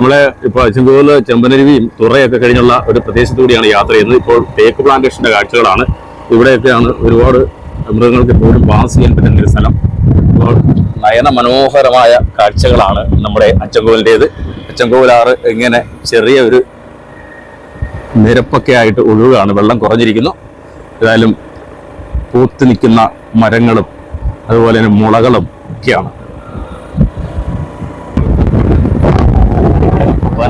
നമ്മളെ ഇപ്പോൾ ചെങ്കോൽ ചെമ്പനരുവിയും തുറയൊക്കെ കഴിഞ്ഞുള്ള ഒരു പ്രദേശത്തുകൂടിയാണ് യാത്ര ചെയ്യുന്നത്. ഇപ്പോൾ തേക്ക് പ്ലാന്റേഷന്റെ കാഴ്ചകളാണ്. ഇവിടെയൊക്കെയാണ് ഒരുപാട് മൃഗങ്ങൾക്ക് എപ്പോഴും പാസ് ചെയ്യാൻ പറ്റുന്ന ഒരു സ്ഥലം. ഇപ്പോൾ നയന മനോഹരമായ കാഴ്ചകളാണ് നമ്മുടെ അച്ചൻകോവിലിന്റേത്. അച്ചൻകോവിലാറ് ഇങ്ങനെ ചെറിയ ഒരു നിരപ്പൊക്കെ ആയിട്ട് ഒഴുകാണ് വെള്ളം കുറഞ്ഞിരിക്കുന്നു. ഏതായാലും പൂത്ത് നിൽക്കുന്ന മരങ്ങളും അതുപോലെ തന്നെ മുളകളും ഒക്കെയാണ്.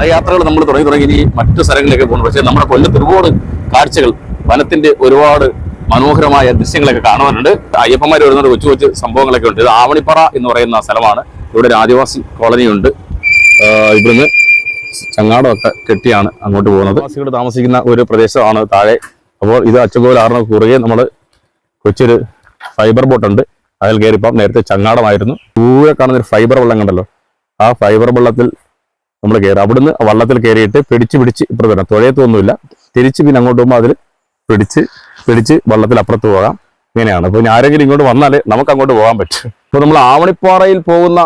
വനയാത്രകൾ നമ്മൾ തുടങ്ങി തുടങ്ങി ഇനി മറ്റു സ്ഥലങ്ങളിലേക്ക് പോകുന്നു. പക്ഷേ നമ്മുടെ കൊല്ലത്ത് ഒരുപാട് കാഴ്ചകൾ വനത്തിന്റെ ഒരുപാട് മനോഹരമായ ദൃശ്യങ്ങളൊക്കെ കാണുവാനുണ്ട് അയ്യപ്പന്മാർ വരുന്ന കൊച്ചു കൊച്ചു സംഭവങ്ങളൊക്കെ ഉണ്ട്. ഇത് ആവണിപ്പറ എന്ന് പറയുന്ന സ്ഥലമാണ്. ഇവിടെ ഒരു ആദിവാസി കോളനി ഉണ്ട്. ഇവിടുന്ന് ചങ്ങാടമൊക്കെ കെട്ടിയാണ് അങ്ങോട്ട് പോകുന്നത്. ആദിവാസികൾ താമസിക്കുന്ന ഒരു പ്രദേശമാണ് താഴെ. അപ്പോൾ ഇത് അച്ചങ്കോൽ ആറിന് കുറുകെ നമ്മൾ കൊച്ചൊരു ഫൈബർ ബോട്ട് ഉണ്ട്. അതിൽ കയറിപ്പം നേരത്തെ ചങ്ങാടമായിരുന്നു. ദൂരെ കാണുന്ന ഒരു ഫൈബർ വെള്ളം കണ്ടല്ലോ. ആ ഫൈബർ വെള്ളത്തിൽ നമ്മൾ കയറുക അവിടുന്ന് വള്ളത്തിൽ കയറിയിട്ട് പിടിച്ച് പിടിച്ച് ഇപ്പുറത്ത് വരാം തുഴയത്തൊന്നുമില്ല തിരിച്ച് പിന്നെ അങ്ങോട്ട് പോകുമ്പോൾ അതിൽ പിടിച്ച് പിടിച്ച് വള്ളത്തിൽ അപ്പുറത്ത് പോകാം. ഇങ്ങനെയാണ്. അപ്പോൾ ഇനി ആരെങ്കിലും ഇങ്ങോട്ട് വന്നാൽ നമുക്ക് അങ്ങോട്ട് പോകാൻ പറ്റും. ഇപ്പോൾ നമ്മൾ ആവണിപ്പാറയിൽ പോകുന്ന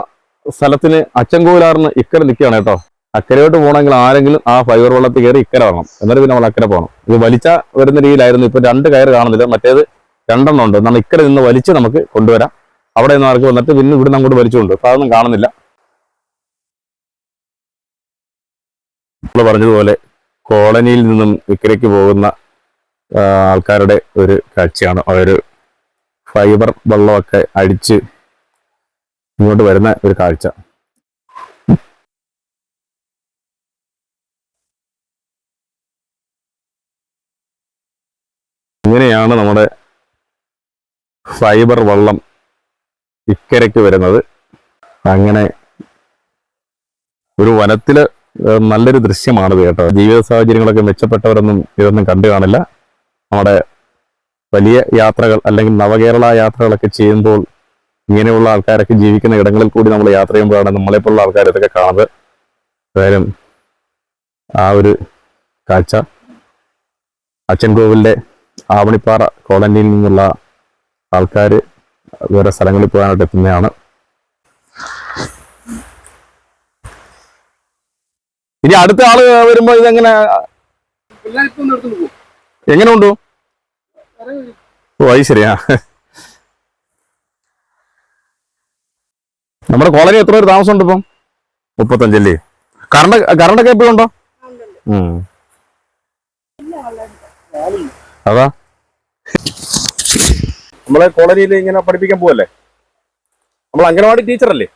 സ്ഥലത്തിന് അച്ചൻകോലാറിന് ഇക്കരെ നിൽക്കുകയാണ് കേട്ടോ. അക്കരയോട്ട് പോകണമെങ്കിൽ ആരെങ്കിലും ആ ഫൈബർ വള്ളത്തിൽ കയറി ഇക്കരെ വരണം. എന്നിട്ട് പിന്നെ നമ്മൾ അക്കരെ പോകണം. ഇത് വലിച്ച വരുന്ന രീതിയിലായിരുന്നു. ഇപ്പൊ രണ്ട് കയറ് കാണുന്നില്ല. മറ്റേത് രണ്ടെണ്ണം ഉണ്ട്. എന്നാൽ ഇക്കരെ നിന്ന് വലിച്ച് നമുക്ക് കൊണ്ടുവരാം. അവിടെ നിന്ന് ആർക്ക് വന്നിട്ട് പിന്നെ ഇവിടുന്ന് അങ്ങോട്ട് വലിച്ചുകൊണ്ട് അപ്പൊ അതൊന്നും കാണുന്നില്ല. നമ്മൾ പറഞ്ഞതുപോലെ കോളനിയിൽ നിന്നും ഇക്കരയ്ക്ക് പോകുന്ന ആൾക്കാരുടെ ഒരു കാഴ്ചയാണ്. ഒരു ഫൈബർ വെള്ളമൊക്കെ അടിച്ച് ഇങ്ങോട്ട് വരുന്ന ഒരു കാഴ്ച. ഇങ്ങനെയാണ് നമ്മുടെ ഫൈബർ വള്ളം ഇക്കരയ്ക്ക് വരുന്നത്. അങ്ങനെ ഒരു വനത്തിൽ നല്ലൊരു ദൃശ്യമാണിത് കേട്ടോ. ജീവിത സാഹചര്യങ്ങളൊക്കെ മെച്ചപ്പെട്ടവരൊന്നും ഇതൊന്നും കണ്ടു കാണില്ല. നമ്മുടെ വലിയ യാത്രകൾ അല്ലെങ്കിൽ നവകേരള യാത്രകളൊക്കെ ചെയ്യുമ്പോൾ ഇങ്ങനെയുള്ള ആൾക്കാരൊക്കെ ജീവിക്കുന്ന ഇടങ്ങളിൽ കൂടി നമ്മൾ യാത്ര ചെയ്യുമ്പോഴാണ് നമ്മളെപ്പോലുള്ള ആൾക്കാർ ഇതൊക്കെ കാണുന്നത്. എന്തായാലും ആ ഒരു കാഴ്ച അച്ഛൻകോവിലിന്റെ ആവണിപ്പാറ കോളനിയിൽ നിന്നുള്ള ആൾക്കാർ വേറെ സ്ഥലങ്ങളിൽ പോകാനായിട്ട് എത്തുന്നതാണ്. ഇനി അടുത്ത ആൾ വരുമ്പോ ഇതെങ്ങനെ? എങ്ങനെ ഉണ്ടോ ഓ അത് ശരിയാ. നമ്മുടെ കോളനി എത്ര പേര് താമസമുണ്ട് ഇപ്പം? മുപ്പത്തഞ്ചല്ലേ? കറണ്ട് കറണ്ടൊക്കെ എപ്പോഴും ഉണ്ടോ. അതാ. നമ്മളെ കോളനിയിൽ ഇങ്ങനെ പഠിപ്പിക്കാൻ പോവല്ലേ? നമ്മൾ അംഗനവാടി ടീച്ചറല്ലേ?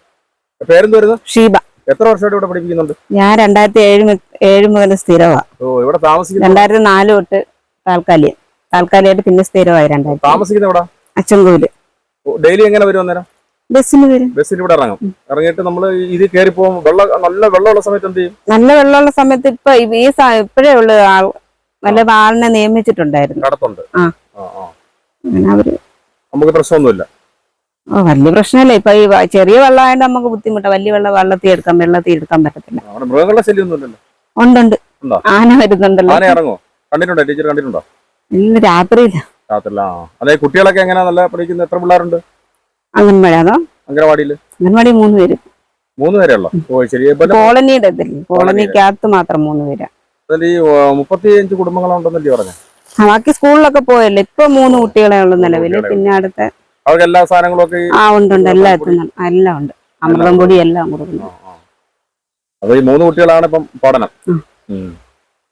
പേരെന്ത് വരുന്നത് ഷീബ. എത്ര വർഷമായിട്ട് ഇവിടെ പഠിപ്പിക്കുന്നുണ്ട്? ഞാൻ രണ്ടായിരത്തി ഏഴ് ഏഴ് മുതൽ സ്ഥിരമാണ് ഓ ഇവിടെ താമസിക്കുന്നു രണ്ടായിരത്തി നാല് തൊട്ട് താൽക്കാലികം. താൽക്കാലികമായിട്ട് പിന്നെ സ്ഥിരമായി രണ്ടായിരത്തി. താമസിക്കുന്ന ഇവിടെ അച്ചൻകോവിൽ ഡെയിലി എങ്ങനെ വരും അന്നേരം? ബസ്സിന് വരും. ബസ്സിൽ ഇവിടെ ഇറങ്ങും. ഇറങ്ങിയിട്ട് നമ്മൾ ഇത് കയറി പോകും. വെള്ളം നല്ല വെള്ളമുള്ള സമയത്ത് എന്ത് ചെയ്യും? നല്ല വെള്ളമുള്ള സമയത്ത് ഇപ്പൊ ഈ- ഇപ്പഴേ ഉള്ളു ആൾ നല്ല ആളിനെ നിയമിച്ചിട്ടുണ്ടായിരുന്നു. കടത്തുണ്ട്. ആ. ആ. അവർ നമുക്ക് പ്രശ്നമൊന്നുമില്ല. വലിയ പ്രശ്നമല്ല. ഇപ്പൊ ഈ ചെറിയ വെള്ളമായത് നമുക്ക് ബുദ്ധിമുട്ടാ. വലിയ വെള്ളം വെള്ളത്തിൽ എടുക്കാൻ വെള്ളത്തിൽ എടുക്കാൻ പറ്റത്തില്ല. മൃഗങ്ങളുടെ ശല്യമൊന്നുമില്ലല്ലോ ഉണ്ടുണ്ട്. ഉണ്ടോ? ആന വരുന്നുണ്ടല്ലോ. ആന ഇറങ്ങോ കണ്ടിട്ടുണ്ടോ? ടീച്ചർ കണ്ടിട്ടുണ്ടോ? ഇന്ന് രാത്രിയില്ല. രാത്രിയില? അതെ കുട്ടികളൊക്കെ എങ്ങനെ? നല്ല പഠിക്കുന്ന എത്ര പിള്ളേരുണ്ട്? അംഗൻവാടി അതോ? അംഗനവാടിയിൽ അംഗൻവാടി മൂന്ന് പേര്. മൂന്ന് പേരുള്ളോ ഓ ശരി കോളനിയുടെ ഇതില്ലേ കോളനിക്കകത്ത് മാത്രം മൂന്ന് പേരാ. ഈ മുപ്പത്തി അഞ്ച് കുടുംബങ്ങളുണ്ടെന്നല്ലേ പറഞ്ഞു? ബാക്കി സ്കൂളിലൊക്കെ പോയല്ലോ? ഇപ്പൊ മൂന്ന് കുട്ടികളെ ഉള്ളു നിലവിൽ. പിന്നെ അടുത്ത അവർക്ക് എല്ലാ സാധനങ്ങളും ഒക്കെ ആ ഉണ്ട് ഉണ്ട്. എല്ലാം എത്തുന്നുണ്ട് എല്ലാം ഉണ്ട്. അമൃതം പൊടി എല്ലാം കൊടുക്കുന്നു. അപ്പൊ ഈ മൂന്ന് കുട്ടികളാണ് ഇപ്പം പഠനം.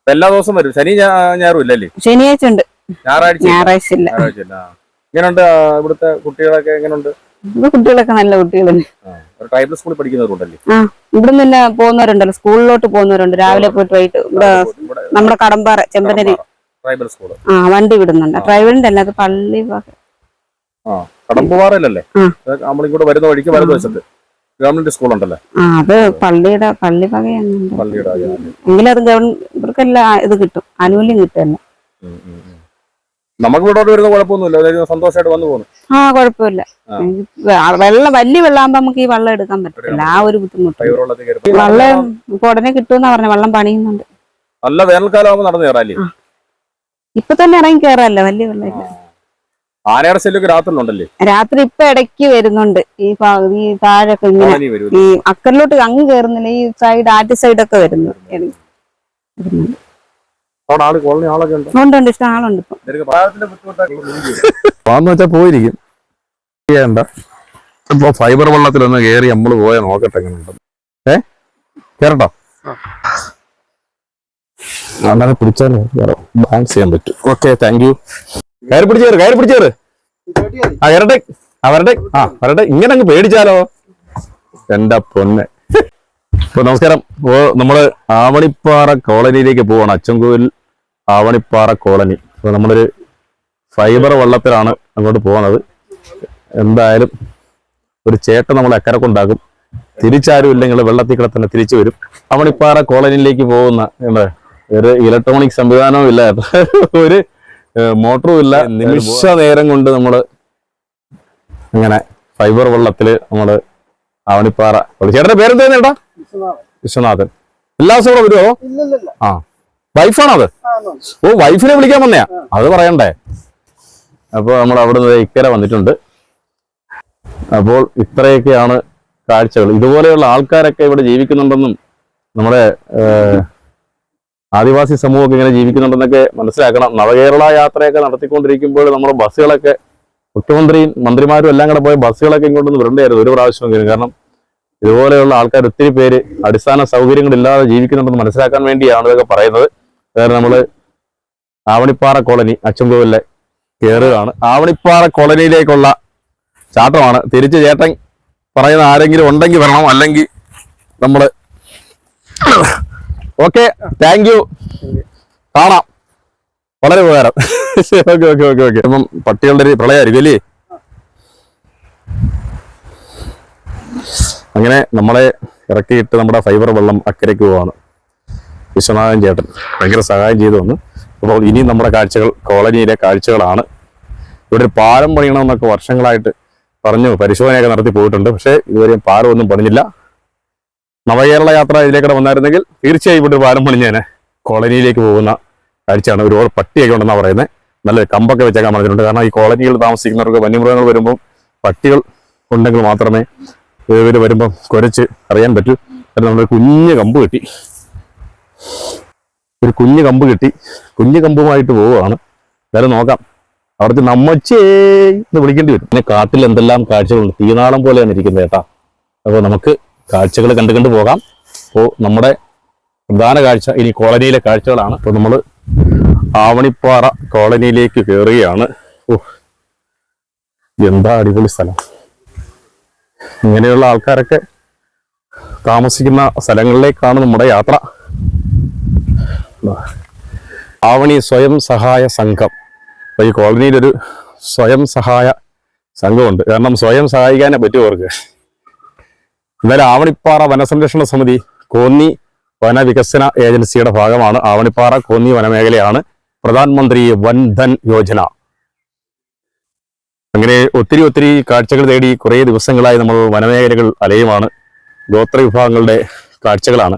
എല്ലാ ദിവസവും വരും. ശനി ഞായറും ഇല്ലല്ലേ ശനിയാഴ്ച ഉണ്ട് ഞായറാഴ്ച. ഞായറാഴ്ച ഇല്ല. ഞായറാഴ്ച ഇല്ല. എങ്ങനെയുണ്ട് ഇവിടുത്തെ കുട്ടികളൊക്കെ എങ്ങനെയുണ്ട്? കുട്ടികളൊക്കെ നല്ല കുട്ടികളാണ് ആ, ഒരു ട്രൈബൽ സ്കൂളിൽ പഠിക്കുന്നവരുണ്ടല്ലേ? ആ ഇവിടുന്ന് തന്നെ പോകുന്നവരുണ്ടല്ലോ. സ്കൂളിലോട്ട് പോകുന്നവരുണ്ട്. രാവിലെ പോയിട്ട് വൈകിട്ട് ഇവിടെ ഇവിടെ നമ്മുടെ കടമ്പാറ ചെമ്പനരി. ട്രൈബൽ സ്കൂൾ ആ വണ്ടി വിടുന്നുണ്ട്. ഡ്രൈവറിന്റെ അല്ല അത് പള്ളി ഭാഗം ആ. കടമ്പുപാറയിലല്ലേ ആ. നമ്മളിങ്ങോട്ട് വരുന്ന വഴിക്ക് വലതു വശത്ത്. ഗവൺമെന്റ് സ്കൂൾ ഉണ്ടല്ലേ ആ അത് പള്ളിയുടെ പള്ളി വകയാണ് പള്ളിയുടെ ആ, ആ. എങ്കിലും അത് ഇവർക്കെല്ലാം ഇത് കിട്ടും. ആനുകൂല്യം കിട്ടുമല്ലോ. നമുക്ക് ഇവിടെ വരുന്ന കുഴപ്പമൊന്നുമില്ല. സന്തോഷമായിട്ട് വന്നു പോകുന്നു ആ കുഴപ്പമില്ല. ആ. എനിക്ക് ആ വെള്ളം വലിയ വെള്ളമാകുമ്പോ നമുക്ക് ഈ വെള്ളം എടുക്കാൻ പറ്റില്ല ആ ഒരു ബുദ്ധിമുട്ട്. ഫൈബർ വെള്ളത്തിൽ കയറി വെള്ളം ഇപ്പൊ ഉടനെ കിട്ടുമെന്നാ പറഞ്ഞ. വെള്ളം പണിയുന്നുണ്ട്. നല്ല വേനൽക്കാലം ആകുമ്പോൾ നടന്നു കയറാല്ലേ? ഇപ്പൊ തന്നെ ഇറങ്ങി കയറാല്ലോ. വലിയ വെള്ളം ആനയുടെ ശല്യമൊക്കെ രാത്രിയിലുണ്ടല്ലേ? രാത്രി ഇപ്പൊ ഇടയ്ക്ക് വരുന്നുണ്ട്. ഈ ഈ താഴൊക്കെ ഇങ്ങനെ ഈ അക്കറിലോട്ട് അങ്ങ് കയറുന്നില്ല ഈ സൈഡ് ആറ്റ് സൈഡൊക്കെ വരുന്നു. വരുന്നുണ്ട്. വെള്ളത്തിൽ ഒന്ന് കേറി നമ്മൾ ഉണ്ട്? ഉണ്ട് ഉണ്ട്. ഇഷ്ടം ആളുണ്ട് ഇപ്പൊ. പാന്ന് വെച്ചാൽ പോയിരിക്കും. ചെയ്യണ്ട. ഇപ്പൊ ഫൈബർ വെള്ളത്തിലൊന്ന് കയറി നമ്മൾ പോയാൽ നോക്കട്ടെ എങ്ങനെയുണ്ട്. ഏ? കേറട്ടോ? അല്ലാതെ പിടിച്ചാലോ ബാലൻസ് ചെയ്യാൻ പറ്റും. ഓക്കെ താങ്ക് യു കയറി പിടിച്ചേറ് കയറി പിടിച്ചേറ്. ആ ആ വരട്ടെ. ആ വരട്ടെ. ഇങ്ങനെ അങ്ങ് പേടിച്ചാലോ? എന്റെ പൊന്നെ. അപ്പൊ നമസ്കാരം. ഓ നമ്മൾ ആവണിപ്പാറ കോളനിയിലേക്ക് പോവാണ്. അച്ചൻകോവിൽ ആവണിപ്പാറ കോളനി. അപ്പൊ നമ്മളൊരു ഫൈബർ വള്ളത്തിലാണ് അങ്ങോട്ട് പോകുന്നത് എന്തായാലും ഒരു ചേട്ട നമ്മൾ അക്കരക്കുണ്ടാക്കും. തിരിച്ചാരും ഇല്ലെങ്കിൽ വെള്ളത്തിൽ കൂടെ തന്നെ തിരിച്ചു വരും. അവണിപ്പാറ കോളനിയിലേക്ക് പോകുന്ന എന്താ? ഒരു ഇലക്ട്രോണിക് സംവിധാനവും ഇല്ല. ഒരു മോട്ടറും ഇല്ല. നിമിഷ നേരം കൊണ്ട് നമ്മൾ ഇങ്ങനെ ഫൈബർ വെള്ളത്തിൽ നമ്മൾ ആവണിപ്പാറ ചേട്ടന്റെ പേരെന്താ ചേട്ടാ? വിശ്വനാഥൻ. എല്ലാ ദിവസവും കൂടെ വരുമോ ആ. വൈഫാണോ അത് ഓ വൈഫിനെ വിളിക്കാൻ വന്നയാ? അത് പറയണ്ടേ? അപ്പോൾ നമ്മൾ അവിടെ നിന്ന് ഇക്കര വന്നിട്ടുണ്ട്. അപ്പോൾ ഇത്രയൊക്കെയാണ് കാഴ്ചകൾ. ഇതുപോലെയുള്ള ആൾക്കാരൊക്കെ ഇവിടെ ജീവിക്കുന്നുണ്ടെന്നും നമ്മുടെ ആദിവാസി സമൂഹമൊക്കെ ഇങ്ങനെ ജീവിക്കുന്നുണ്ടെന്നൊക്കെ മനസ്സിലാക്കണം. നവകേരള യാത്രയൊക്കെ നടത്തിക്കൊണ്ടിരിക്കുമ്പോൾ നമ്മുടെ ബസ്സുകളൊക്കെ മുഖ്യമന്ത്രിയും മന്ത്രിമാരും എല്ലാം കൂടെ പോയ ബസ്സുകളൊക്കെ ഇങ്ങോട്ടൊന്ന് വരണ്ടായിരുന്നു ഒരു പ്രാവശ്യമെങ്കിലും കാരണം ഇതുപോലെയുള്ള ആൾക്കാർ ഒത്തിരി പേര് അടിസ്ഥാന സൗകര്യങ്ങളില്ലാതെ ജീവിക്കുന്നുണ്ടെന്ന് മനസ്സിലാക്കാൻ വേണ്ടിയാണ് ഇതൊക്കെ പറയുന്നത്. കാരണം നമ്മൾ ആവണിപ്പാറ കോളനി അച്ചൻകോവിലെ കയറുകയാണ്. ആവണിപ്പാറ കോളനിയിലേക്കുള്ള ചാട്ടമാണ് തിരിച്ച് ചേട്ടൻ പറയുന്ന ആരെങ്കിലും ഉണ്ടെങ്കിൽ വരണം. അല്ലെങ്കിൽ നമ്മൾ ഓക്കെ താങ്ക് യു കാണാം. വളരെ ഉപകാരം. ഓക്കെ ഓക്കെ ഓക്കെ ഓക്കെ അപ്പം പട്ടികളുടെ ഒരു പ്രളയമായിരിക്കും അല്ലേ? അങ്ങനെ നമ്മളെ ഇറക്കിയിട്ട് നമ്മുടെ ഫൈബർ വെള്ളം അക്കരയ്ക്ക് പോവാണ്. വിശ്വനാഥൻ ചേട്ടൻ ഭയങ്കര സഹായം ചെയ്തു വന്നു. അപ്പോൾ ഇനി നമ്മുടെ കാഴ്ചകൾ കോളനിയിലെ കാഴ്ചകളാണ്. ഇവിടെ ഒരു പാലം പണിയണമെന്നൊക്കെ വർഷങ്ങളായിട്ട് പറഞ്ഞു പരിശോധനയൊക്കെ നടത്തി പോയിട്ടുണ്ട്. പക്ഷേ ഇതുവരെയും പാലം ഒന്നും പണിഞ്ഞില്ല. നവകേരള യാത്ര ഇതിലേക്കൂടെ വന്നായിരുന്നെങ്കിൽ തീർച്ചയായും ഇവിടെ ഒരു പാലം പണിഞ്ഞേനെ കോളനിയിലേക്ക് പോകുന്ന കാഴ്ചയാണ്. ഒരുപാട് പട്ടിയൊക്കെ ഉണ്ടെന്നാണ് പറയുന്നത്. നല്ല കമ്പൊക്കെ വെച്ചേക്കാൻ പറഞ്ഞിട്ടുണ്ട്. കാരണം ഈ കോളനിയിൽ താമസിക്കുന്നവർക്ക് വന്യമൃഗങ്ങൾ വരുമ്പോൾ പട്ടികൾ ഉണ്ടെങ്കിൽ മാത്രമേ ഇവർ വരുമ്പം കുരച്ച് അറിയാൻ പറ്റൂ. കാരണം നമ്മൾ കുഞ്ഞ് കമ്പ് കിട്ടി. ഒരു കുഞ്ഞു കമ്പ് കിട്ടി. കുഞ്ഞു കമ്പുമായിട്ട് പോവുകയാണ്. എന്തായാലും നോക്കാം. അവിടുത്തെ നമ്മച്ചേ എന്ന് വിളിക്കേണ്ടി വരും. പിന്നെ കാട്ടിൽ എന്തെല്ലാം കാഴ്ചകളുണ്ട്? തീനാളം പോലെയാണ് ഇരിക്കുന്നത് കേട്ടാ. അപ്പോൾ നമുക്ക് കാഴ്ചകൾ കണ്ടു കണ്ടു പോകാം. അപ്പോൾ നമ്മുടെ പ്രധാന കാഴ്ച ഇനി കോളനിയിലെ കാഴ്ചകളാണ്. അപ്പോൾ നമ്മൾ ആവണിപ്പാറ കോളനിയിലേക്ക് കയറുകയാണ്. ഓ എന്താ അടിപൊളി സ്ഥലം. ഇങ്ങനെയുള്ള ആൾക്കാരൊക്കെ താമസിക്കുന്ന സ്ഥലങ്ങളിലേക്കാണ് നമ്മുടെ യാത്ര. ആവണി സ്വയം സഹായ സംഘം. അപ്പൊ ഈ കോളനിയിലൊരു സ്വയം സഹായ സംഘമുണ്ട്. കാരണം സ്വയം സഹായിക്കാനേ പറ്റുമോ അവർക്ക്. എന്നാലും ആവണിപ്പാറ വനസംരക്ഷണ സമിതി കോന്നി വനവികസന ഏജൻസിയുടെ ഭാഗമാണ് ആവണിപ്പാറ കോന്നി വനമേഖലയാണ് പ്രധാനമന്ത്രി വൻധൻ യോജന. അങ്ങനെ ഒത്തിരി ഒത്തിരി കാഴ്ചകൾ തേടി കുറേ ദിവസങ്ങളായി നമ്മൾ വനമേഖലകൾ അലയുമാണ് ഗോത്ര വിഭാഗങ്ങളുടെ കാഴ്ചകളാണ്.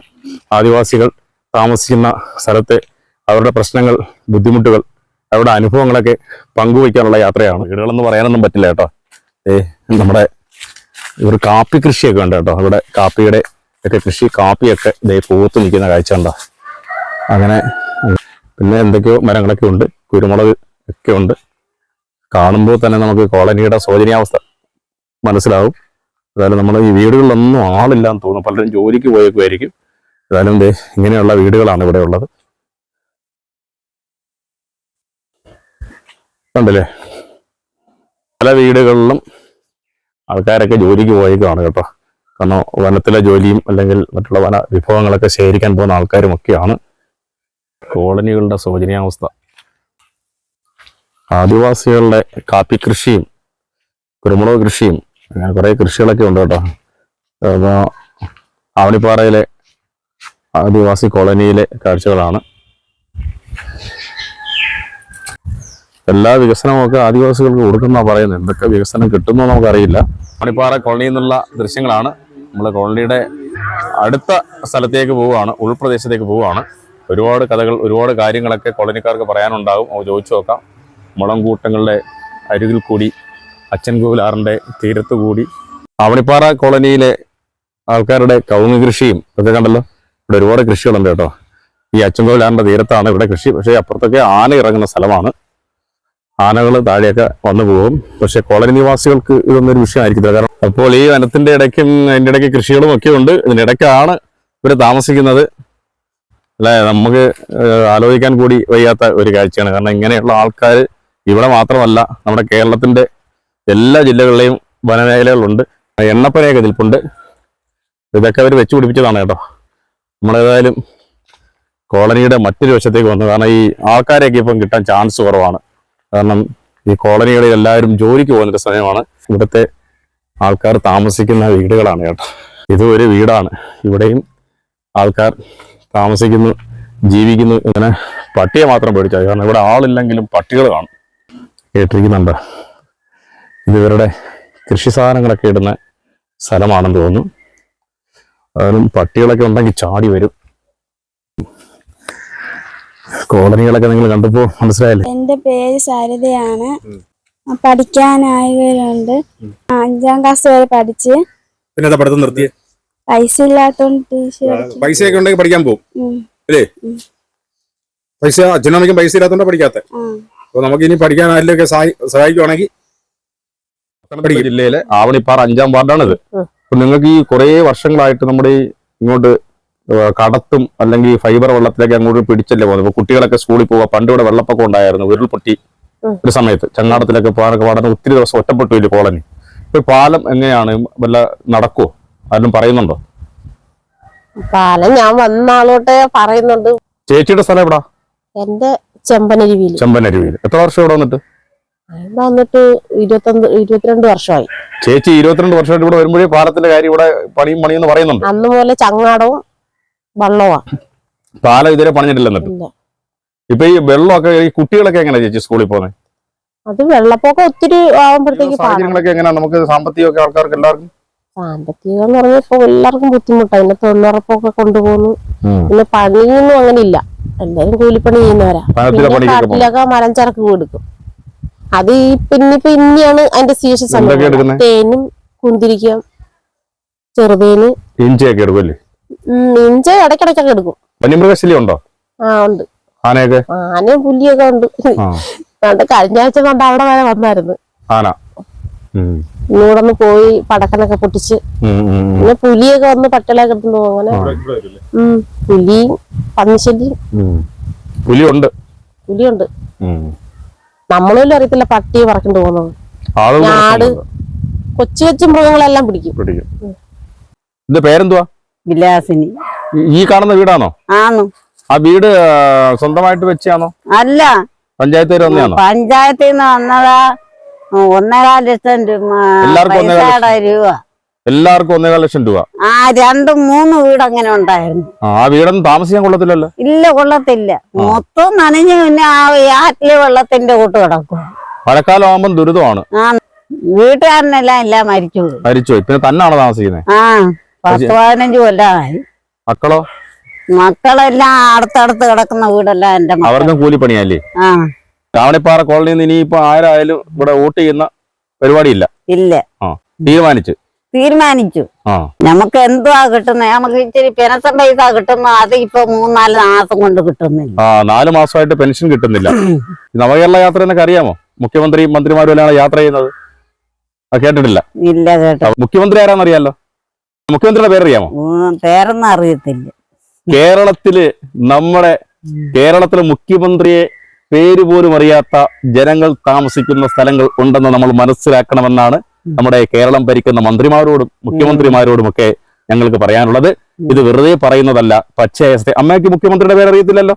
ആദിവാസികൾ താമസിക്കുന്ന സ്ഥലത്തെ അവരുടെ പ്രശ്നങ്ങൾ ബുദ്ധിമുട്ടുകൾ അവരുടെ അനുഭവങ്ങളൊക്കെ പങ്കുവയ്ക്കാനുള്ള യാത്രയാണ്. വീടുകളെന്ന് പറയാനൊന്നും പറ്റില്ല കേട്ടോ. ഏ നമ്മുടെ ഒരു കാപ്പി കൃഷിയൊക്കെ ഉണ്ട് കേട്ടോ. അവിടെ കാപ്പിയുടെ ഒക്കെ കൃഷി കാപ്പിയൊക്കെ ഇതേ പൂത്ത് നിൽക്കുന്ന കാഴ്ച ഉണ്ടോ അങ്ങനെ പിന്നെ എന്തൊക്കെയോ മരങ്ങളൊക്കെ ഉണ്ട് കുരുമുളക് ഒക്കെ ഉണ്ട്. കാണുമ്പോൾ തന്നെ നമുക്ക് കോളനിയുടെ ശോചനീയാവസ്ഥ മനസ്സിലാവും. ഏതായാലും നമ്മൾ ഈ വീടുകളിലൊന്നും ആളില്ലാന്ന് തോന്നുന്നു. പലരും ജോലിക്ക് പോയേക്കുമായിരിക്കും ഏതായാലും ദേ ഇങ്ങനെയുള്ള വീടുകളാണ് ഇവിടെ ഉള്ളത്. ണ്ടല്ലേ പല വീടുകളിലും ആൾക്കാരൊക്കെ ജോലിക്ക് പോയേക്കാണ് കേട്ടോ. കാരണം വനത്തിലെ ജോലിയും അല്ലെങ്കിൽ മറ്റുള്ള വന വിഭവങ്ങളൊക്കെ ശേഖരിക്കാൻ പോകുന്ന ആൾക്കാരും ഒക്കെയാണ് കോളനികളുടെ ശോചനീയാവസ്ഥ. ആദിവാസികളുടെ കാപ്പി കൃഷിയും കുരുമുളക് കൃഷിയും അങ്ങനെ കുറേ കൃഷികളൊക്കെ ഉണ്ട് കേട്ടോ. ആവണിപ്പാറയിലെ ആദിവാസി കോളനിയിലെ കാഴ്ചകളാണ്. എല്ലാ വികസനവും ഒക്കെ ആദിവാസികൾക്ക് കൊടുക്കുന്ന പറയുന്നത് എന്തൊക്കെ വികസനം കിട്ടുന്നോ നമുക്കറിയില്ല. മണിപ്പാറ കോളനിയിൽ നിന്നുള്ള ദൃശ്യങ്ങളാണ്. നമ്മൾ കോളനിയുടെ അടുത്ത സ്ഥലത്തേക്ക് പോവുകയാണ് ഉൾപ്രദേശത്തേക്ക് പോവുകയാണ്. ഒരുപാട് കഥകൾ ഒരുപാട് കാര്യങ്ങളൊക്കെ കോളനിക്കാർക്ക് പറയാനുണ്ടാകും. അവർ ചോദിച്ചു നോക്കാം. മുളംകൂട്ടങ്ങളുടെ അരികിൽ കൂടി അച്ചൻകോവിലാറിന്റെ തീരത്ത് കൂടി ആവണിപ്പാറ കോളനിയിലെ ആൾക്കാരുടെ കവുങ്ങ് കൃഷിയും ഒക്കെ കണ്ടല്ലോ. ഇവിടെ ഒരുപാട് കൃഷികളുണ്ട് കേട്ടോ. ഈ അച്ചൻകോവിലാറിന്റെ തീരത്താണ് ഇവിടെ കൃഷി. പക്ഷേ അപ്പുറത്തൊക്കെ ആന ഇറങ്ങുന്ന സ്ഥലമാണ്. ആനകൾ താഴെയൊക്കെ വന്നു പോകും. പക്ഷെ കോളനി നിവാസികൾക്ക് ഇതൊന്നും ഒരു വിഷയമായിരിക്കില്ല കാരണം അപ്പോൾ ഈ വനത്തിന്റെ ഇടയ്ക്കും അതിന്റെ ഇടയ്ക്ക് കൃഷികളും ഒക്കെ ഉണ്ട്. ഇതിനിടയ്ക്കാണ് ഇവർ താമസിക്കുന്നത്. അല്ലെ? നമുക്ക് ആലോചിക്കാൻ കൂടി വയ്യാത്ത ഒരു കാഴ്ചയാണ്. കാരണം ഇങ്ങനെയുള്ള ആൾക്കാർ ഇവിടെ മാത്രമല്ല നമ്മുടെ കേരളത്തിന്റെ എല്ലാ ജില്ലകളിലെയും വനമേഖലകളുണ്ട്. എണ്ണപ്പനയൊക്കെ നിൽപ്പുണ്ട് ഇതൊക്കെ അവർ വെച്ച് പിടിപ്പിച്ചതാണ് കേട്ടോ. നമ്മളേതായാലും കോളനിയുടെ മറ്റൊരു വശത്തേക്ക് വന്നു. കാരണം ഈ ആൾക്കാരെയൊക്കെ ഇപ്പം കിട്ടാൻ ചാൻസ് കുറവാണ്. കാരണം ഈ കോളനികളിൽ എല്ലാവരും ജോലിക്ക് പോകുന്നൊരു സമയമാണ്. ഇവിടുത്തെ ആൾക്കാർ താമസിക്കുന്ന വീടുകളാണ് കേട്ടോ. ഇത് ഒരു വീടാണ്. ഇവിടെയും ആൾക്കാർ താമസിക്കുന്നു ജീവിക്കുന്നു ഇങ്ങനെ പട്ടിയെ മാത്രം പേടിച്ചാൽ കാരണം ഇവിടെ ആളില്ലെങ്കിലും പട്ടികൾ കാണും. കേട്ടിരിക്കുന്നുണ്ട്? ഇതിവരുടെ കൃഷി സാധനങ്ങളൊക്കെ ഇടുന്ന സ്ഥലമാണെന്ന് തോന്നുന്നു. അതും പട്ടികളൊക്കെ ഉണ്ടെങ്കിൽ ചാടി വരും. കോളനികളൊക്കെ നിങ്ങൾ കണ്ടപ്പോ മനസ്സിലായില്ലേ? എന്റെ പേര് സരിതയാണ്. പഠിക്കാനായവരുണ്ട്. അഞ്ചാം ക്ലാസ് വരെ പഠിച്ച്. പിന്നെ പഠിത്തം നിർത്തിയേ? പൈസ ഇല്ലാത്തോണ്ട് പൈസ ഒക്കെ ഉണ്ടെങ്കിൽ പഠിക്കാൻ പോകും അല്ലേ? പൈസ അച്ഛനമ്മയ്ക്കും പൈസ ഇല്ലാത്തോണ്ട് പഠിക്കാത്ത. അപ്പൊ നമുക്ക് ഇനി പഠിക്കാൻ ആരിലൊക്കെ സഹായിക്കുവാണെങ്കിൽ പത്തനംതിട്ട ജില്ലയിലെ ആവണിപ്പാറ അഞ്ചാം വാർഡാണിത്. അപ്പൊ നിങ്ങൾക്ക് ഈ കുറെ വർഷങ്ങളായിട്ട് നമ്മുടെ ഇങ്ങോട്ട് കടത്തും അല്ലെങ്കിൽ ഫൈബർ വെള്ളത്തിലേക്ക് അങ്ങോട്ട് പിടിച്ചല്ലേ പോകുന്നത്? ഇപ്പൊ കുട്ടികളൊക്കെ സ്കൂളിൽ പോവുക പണ്ട് ഇവിടെ വെള്ളപ്പൊക്കം ഉണ്ടായിരുന്നു ഉരുൾപൊട്ടി ഒരു സമയത്ത്. ചങ്ങാടത്തിലൊക്കെ പോകാനൊക്കെ വളരെ ഒത്തിരി ദിവസം ഒറ്റപ്പെട്ടു ഇല്ല കോളനി. ഇപ്പൊ പാലം എങ്ങനെയാണ്? വല്ല നടക്കുവോ? ആരും പറയുന്നുണ്ടോ? പാലം ഞാൻ വന്ന ആളോട്ട് പറയുന്നുണ്ട്. ചേച്ചിയുടെ സ്ഥലം എവിടാ? എന്റെ ചെമ്പനരുവിയിൽ. ചെമ്പനരുവിയിൽ. എത്ര വർഷം ഇവിടെ വന്നിട്ട്? വന്നിട്ട് ഇരുപത്തൊന്ന് ഇരുപത്തിരണ്ട് വർഷമായി. ചേച്ചി ഇരുപത്തിരണ്ട് വർഷമായിട്ട് ഇവിടെ വരുമ്പോഴേ പാലത്തിന്റെ കാര്യം ഇവിടെ പണിയും പണിയെന്ന് പറയുന്നുണ്ട്. അന്ന് പോലെ ചങ്ങാടവും പാലം ഇതുവരെ പണിഞ്ഞിട്ടില്ല എന്നിട്ട്? ഇപ്പൊ ഈ വെള്ളമൊക്കെ ഈ കുട്ടികളൊക്കെ എങ്ങനെയാ ചേച്ചി സ്കൂളിൽ പോകുന്നത് അത് വെള്ളപ്പൊക്കം ഒത്തിരി ആവുമ്പോഴത്തേക്ക് പാടാം സാഹചര്യങ്ങളൊക്കെ എങ്ങനെ നമുക്ക് സാമ്പത്തികമൊക്കെ ആൾക്കാർക്ക് എല്ലാവർക്കും? സാമ്പത്തികം എന്ന് പറഞ്ഞാൽ ഇപ്പൊ എല്ലാവർക്കും ബുദ്ധിമുട്ടാണ് പിന്നെ തൊഴിലുറപ്പൊക്കെ കൊണ്ടുപോകുന്നു. പിന്നെ പണിയൊന്നും അങ്ങനെ ഇല്ല എന്തായാലും കൂലിപ്പണി ചെയ്യുന്നവരാ. കാട്ടിലൊക്കെ മരം ചരക്ക് കൊടുക്കും. അത് ഈ പിന്നെ പിന്നെയാണ് അതിന്റെ എടുക്കുന്നെ? തേനും കുന്തിരിക്കം ചെറുതേന്. ഇഞ്ചിയൊക്കെ എടുക്കുമല്ലേ ഇഞ്ച ഇടയ്ക്കിടയ്ക്കൊക്കെ എടുക്കും. വന്യമൃഗശല്യം ഉണ്ടോ? ആ ഉണ്ട്. ആനയൊക്കെ? ആനയും പുലിയൊക്കെ ഉണ്ട്. പണ്ട് കഴിഞ്ഞ ആഴ്ച കൊണ്ട് അവിടെ വരെ വന്നായിരുന്നു. ആന. ഒന്ന് പോയി പടക്കനൊക്കെ പൊട്ടിച്ച്. പിന്നെ പുലിയൊക്കെ വന്ന് പട്ടികളൊക്കെ എടുത്തു അങ്ങനെ. പുലിയും പന്നിശല്യം. പുലിയുണ്ട്. പുലിയുണ്ട്. നമ്മളൊന്നും നമ്മളും അറിയത്തില്ല പട്ടി പറക്കൊണ്ട് പോകുന്നത്. ആട്. കൊച്ചു കൊച്ചു മൃഗങ്ങളെല്ലാം പിടിക്കും. പിടിക്കും. ഇത് പേരെന്തുവാ? വിലാസിനി. ഈ- കാണുന്ന വീടാണോ? ആന്നു. ആ വീട് സ്വന്തമായിട്ട് വെച്ചാണോ അല്ല. പഞ്ചായത്ത് പഞ്ചായത്തിൽ നിന്ന് വന്നതാ ഒന്നര ലക്ഷം രൂപ എല്ലാവർക്കും ഒന്നേകാൽ ഒന്നേകാൽ ലക്ഷം രൂപ? ആ രണ്ടും മൂന്ന് വീട് അങ്ങനെ ഉണ്ടായിരുന്നു. ആ വീടൊന്നും താമസിക്കാൻ കൊള്ളത്തില്ലല്ലോ? ഇല്ല കൊള്ളത്തില്ല. മൊത്തം നനഞ്ഞു പിന്നെ ആ ആറ്റിലെ വെള്ളത്തിന്റെ കൂട്ട് കിടക്കും. മഴക്കാലം ആകുമ്പോൾ ദുരിതമാണ് വീട്ടുകാരനെല്ലാം എല്ലാം മരിച്ചു മരിച്ചു പിന്നെ തന്നാണോ താമസിക്കുന്നത്? ആ. പത്ത് പതിനഞ്ച് കൊല്ലമായി മക്കളോ? മക്കളെല്ലാം അടുത്തടുത്ത് കിടക്കുന്ന വീടെല്ലാം എന്റെ അവർക്കും കൂലിപ്പണിയല്ലേ? ആ. രാവണിപ്പാറ കോളനിയിൽ നിന്ന് ഇനിയിപ്പോ ആരായാലും ഇവിടെ വോട്ട് ചെയ്യുന്ന പരിപാടി ഇല്ല. ഇല്ല തീരുമാനിച്ചു. തീരുമാനിച്ചു. നമുക്ക് എന്തുവാ കിട്ടുന്നത് നമുക്ക് ഇച്ചിരി പെൻഷൻ പൈസ കിട്ടുന്നു. അത് ഇപ്പൊ മൂന്നാൽ മാസം കൊണ്ട് കിട്ടുന്നില്ല. ആ നാല് മാസമായിട്ട് പെൻഷൻ കിട്ടുന്നില്ല. നവകേരള യാത്ര എന്നൊക്കെ അറിയാമോ? മുഖ്യമന്ത്രിയും മന്ത്രിമാരും എല്ലാം യാത്ര ചെയ്യുന്നത്. കേട്ടിട്ടില്ല. ഇല്ല കേട്ടോ മുഖ്യമന്ത്രി ആരാന്നറിയാലോ? മുഖ്യമന്ത്രിയുടെ പേരറിയാമോ? പേരൊന്നും അറിയത്തില്ല. കേരളത്തിൽ നമ്മുടെ കേരളത്തിലെ മുഖ്യമന്ത്രിയെ പേര് പോലും അറിയാത്ത ജനങ്ങൾ താമസിക്കുന്ന സ്ഥലങ്ങൾ ഉണ്ടെന്ന് നമ്മൾ മനസ്സിലാക്കണമെന്നാണ് നമ്മുടെ കേരളം ഭരിക്കുന്ന മന്ത്രിമാരോടും മുഖ്യമന്ത്രിമാരോടും ഒക്കെ ഞങ്ങൾക്ക് പറയാനുള്ളത്. ഇത് വെറുതെ പറയുന്നതല്ല പച്ചയായ സത്യം. അമ്മയ്ക്ക് മുഖ്യമന്ത്രിയുടെ പേര് അറിയത്തില്ലല്ലോ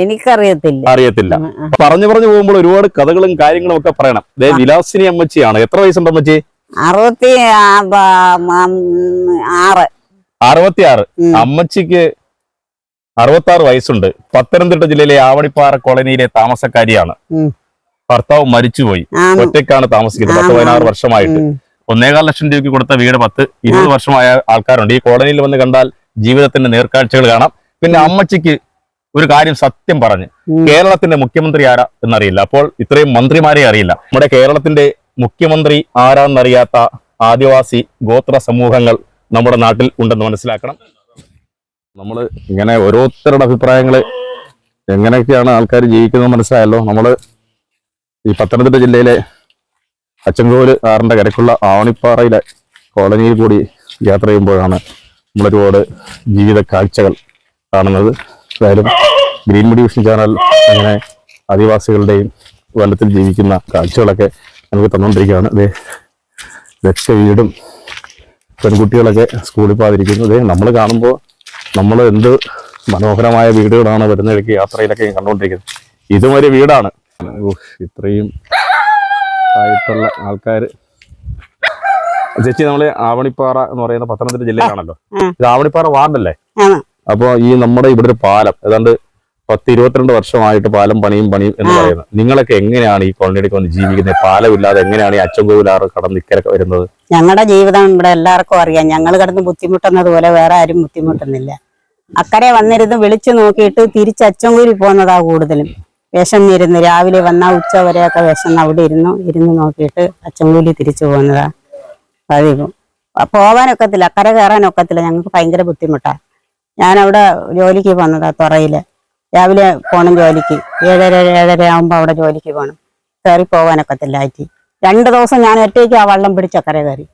എനിക്കറിയത്തില്ല. അറിയത്തില്ല. പറഞ്ഞു പറഞ്ഞു പോകുമ്പോൾ ഒരുപാട് കഥകളും കാര്യങ്ങളും ഒക്കെ പറയണം. വിലാസിനി അമ്മച്ചിയാണ്. എത്ര വയസ്സുണ്ട് അമ്മച്ചി? അറുപത്തി ആറ്. അറുപത്തിയാറ്. ഉം. അമ്മച്ചിക്ക് അറുപത്തി ആറ് വയസ്സുണ്ട്. പത്തനംതിട്ട ജില്ലയിലെ ആവണിപ്പാറ കോളനിയിലെ താമസക്കാരിയാണ്. ഭർത്താവ് മരിച്ചുപോയി. ഒറ്റയ്ക്കാണ് താമസിക്കുന്നത്. പത്ത്. പതിനാറ് വർഷമായിട്ട്. ഒന്നേകാൽ ലക്ഷം രൂപയ്ക്ക് കൊടുത്ത വീട് പത്ത് ഇരുപത് വർഷമായ ആൾക്കാരുണ്ട്. ഈ കോളനിയിൽ വന്ന് കണ്ടാൽ ജീവിതത്തിന്റെ നേർക്കാഴ്ചകൾ കാണാം. പിന്നെ അമ്മച്ചിക്ക് ഒരു കാര്യം സത്യം പറഞ്ഞ്. കേരളത്തിന്റെ മുഖ്യമന്ത്രി ആരാ എന്നറിയില്ല. അപ്പോൾ ഇത്രയും മന്ത്രിമാരെ അറിയില്ല. നമ്മുടെ കേരളത്തിന്റെ മുഖ്യമന്ത്രി ആരാന്നറിയാത്ത ആദിവാസി ഗോത്ര സമൂഹങ്ങൾ നമ്മുടെ നാട്ടിൽ ഉണ്ടെന്ന് മനസ്സിലാക്കണം. നമ്മൾ ഇങ്ങനെ ഓരോരുത്തരുടെ അഭിപ്രായങ്ങൾ എങ്ങനെയൊക്കെയാണ് ആൾക്കാർ ജീവിക്കുന്നത് മനസ്സിലായല്ലോ. നമ്മൾ ഈ പത്തനംതിട്ട ജില്ലയിലെ അച്ചൻകോൽ ആറിന്റെ കരക്കുള്ള ആവണിപ്പാറയിലെ കോളനിയിൽ കൂടി യാത്ര ചെയ്യുമ്പോഴാണ് നമ്മളൊരുപാട് ജീവിത കാഴ്ചകൾ കാണുന്നത്. എന്തായാലും ഗ്രീൻ മീഡിയ ചാനൽ അങ്ങനെ ആദിവാസികളുടെയും വനത്തിൽ ജീവിക്കുന്ന കാഴ്ചകളൊക്കെ നമുക്ക് തന്നുകൊണ്ടിരിക്കുകയാണ് ഇതേ ലക്ഷ വീടും പെൺകുട്ടികളൊക്കെ സ്കൂളിൽ പോകാതിരിക്കുന്നത് നമ്മൾ കാണുമ്പോൾ നമ്മൾ എന്ത് മനോഹരമായ വീടുകളാണ് വരുന്ന ഇടയ്ക്ക് യാത്രയിലൊക്കെ കണ്ടുകൊണ്ടിരിക്കുന്നത് ഇതും ഒരു വീടാണ്. ഇത്രയും ആയിട്ടുള്ള ആൾക്കാർ ചേച്ചി നമ്മൾ ആവണിപ്പാറ എന്ന് പറയുന്ന പത്തനംതിട്ട ജില്ലയിലാണല്ലോ. ഇത് ആവണിപ്പാറ വാർഡല്ലേ. അപ്പൊ ഈ നമ്മുടെ ഇവിടെ ഒരു പാലം. ഏതാണ്ട് പത്ത് ഇരുപത്തിരണ്ട് വർഷമായിട്ട് പാലം പണിയും പണിയും എന്ന് പറയുന്നത്. നിങ്ങളൊക്കെ എങ്ങനെയാണ് ഈ കോളനിയിലേക്ക് വന്ന് ജീവിക്കുന്നത്? പാലമില്ലാതെ എങ്ങനെയാണ് ഈ അച്ചൻകോവിലാറ് കടന്ന് ഇക്കരൊക്കെ വരുന്നത്? ഞങ്ങളുടെ ജീവിതം ഇവിടെ എല്ലാവർക്കും അറിയാം. ഞങ്ങൾ കിടന്ന് ബുദ്ധിമുട്ടുന്നത് പോലെ വേറെ ആരും ബുദ്ധിമുട്ടുന്നില്ല. അക്കരെ വന്നിരുന്ന് വിളിച്ചു നോക്കിയിട്ട് തിരിച്ച് അച്ചൻകൂരി പോകുന്നതാ കൂടുതലും. വിശന്നിരുന്ന് രാവിലെ വന്നാൽ ഉച്ച വരെയൊക്കെ വിശന്ന് അവിടെ ഇരുന്നു. ഇരുന്ന് നോക്കിയിട്ട് അച്ചൻകൂലി തിരിച്ചു പോകുന്നതാ പതിവ്. പോകാനൊക്കത്തില്ല പോവാനൊക്കത്തില്ല. അക്കരെ കയറാനൊക്കത്തില്ല. ഞങ്ങൾക്ക് ഭയങ്കര ബുദ്ധിമുട്ടാണ് ഞാനവിടെ ജോലിക്ക് പോകുന്നതാ തുറയിൽ. രാവിലെ പോണം ജോലിക്ക്. ഏഴര ഏഴര ആകുമ്പോ അവിടെ ജോലിക്ക് പോകണം കയറി പോകാനൊക്കത്തില്ല ആറ്റി. രണ്ട് ദിവസം ഞാൻ ഒറ്റയ്ക്ക് ആ വള്ളം പിടിച്ച് അക്കരെ കയറി